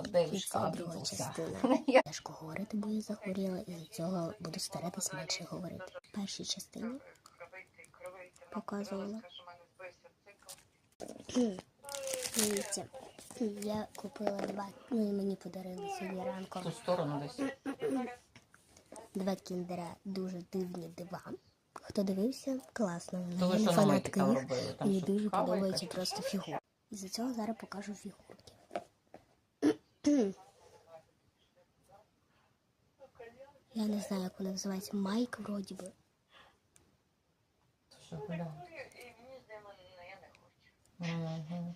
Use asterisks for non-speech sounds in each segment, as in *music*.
Обиделся. частина. *laughs* Тяжко говорити, бо я захворіла, і з цього буду старатись менше говорити. В першій частині показувала. Дивіться, я купила два, ну і мені подарили сьогодні ранком ту сторону десь. два кіндера дуже дивні дива. Хто дивився, класно. Я не фанатка їх. Мені дуже подобається просто фігура. І за цього зараз покажу фігурки. Я не знаю, як вона називається. Майк вроді би. Що гуляв? Мгм.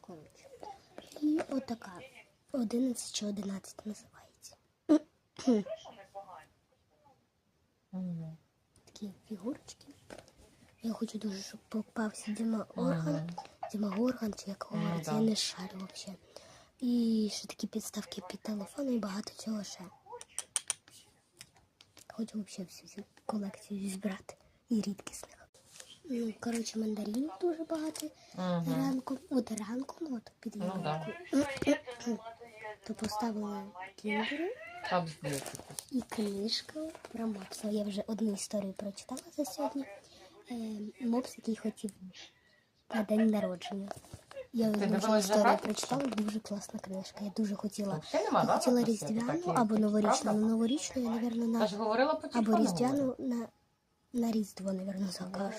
Коротше. І отака. 11 чи 11 називається. Такі фігурочки. Я хочу дуже, щоб попався Діма Орган. Орган, чи як Ну, говориться, да. я не шарю взагалі. І ще такі підставки під телефон і багато цього ще. Хочу взагалі всю колекцію зібрати і рідкісних. Ну, коротше, мандаринів дуже багато. Мгм. Ранком, от ранком, от під Ну, да. То поставили кіндери і книжка про мопса. Я вже одну історію прочитала за сьогодні. Е, мопс, який хотів на день народження. Я дивилась історію прочитала, дуже класна книжка. Я дуже хотіла. Я хотіла різдвяну або новорічну. Ну, новорічну я, Я на або різдвяну на, на різдво, напевно, закажу.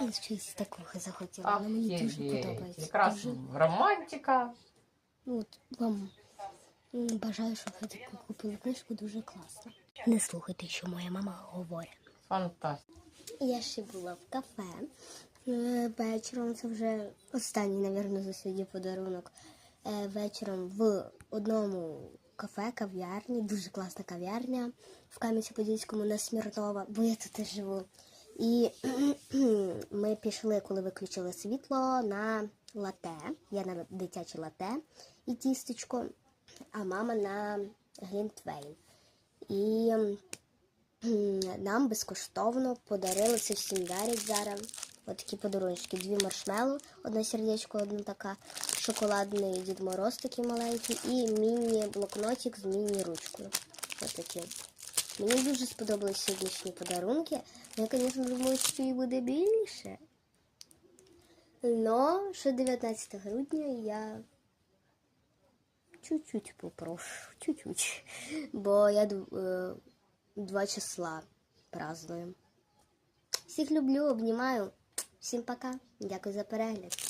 Я щось такого захотіла, але мені дуже подобається. Якраз Дуже романтика. Ну, От вам бажаю, щоб ви таку купили книжку дуже класно. Не слухайте, що моя мама говорить. Фантастика. Я ще була в кафе вечором. Це вже останній, напевно, за сьогодні подарунок. Е, Вечором в одному кафе, кав'ярні, дуже класна кав'ярня в Кам'янці-Подільському на Смірнова, бо я тут живу. І *clears throat* ми пішли, коли виключили світло, на лате. Я на дитяче лате і тістечко, а мама на глінтвейн. І *clears throat* нам безкоштовно подарили це всім дарять зараз. Отакі подарунки. Дві маршмеллоу, одне сердечко, одна така шоколадний Дід Мороз такий маленький, і міні-блокнотик з міні-ручкою. Отакі. Мені дуже сподобались сьогоднішні подарунки. Я, звісно, думаю, що їх буде більше. Но ще 19 грудня я чуть-чуть попрошу, чуть-чуть. Бо я е, два числа праздную. Всіх люблю, обнімаю. Всім пока. Дякую за перегляд.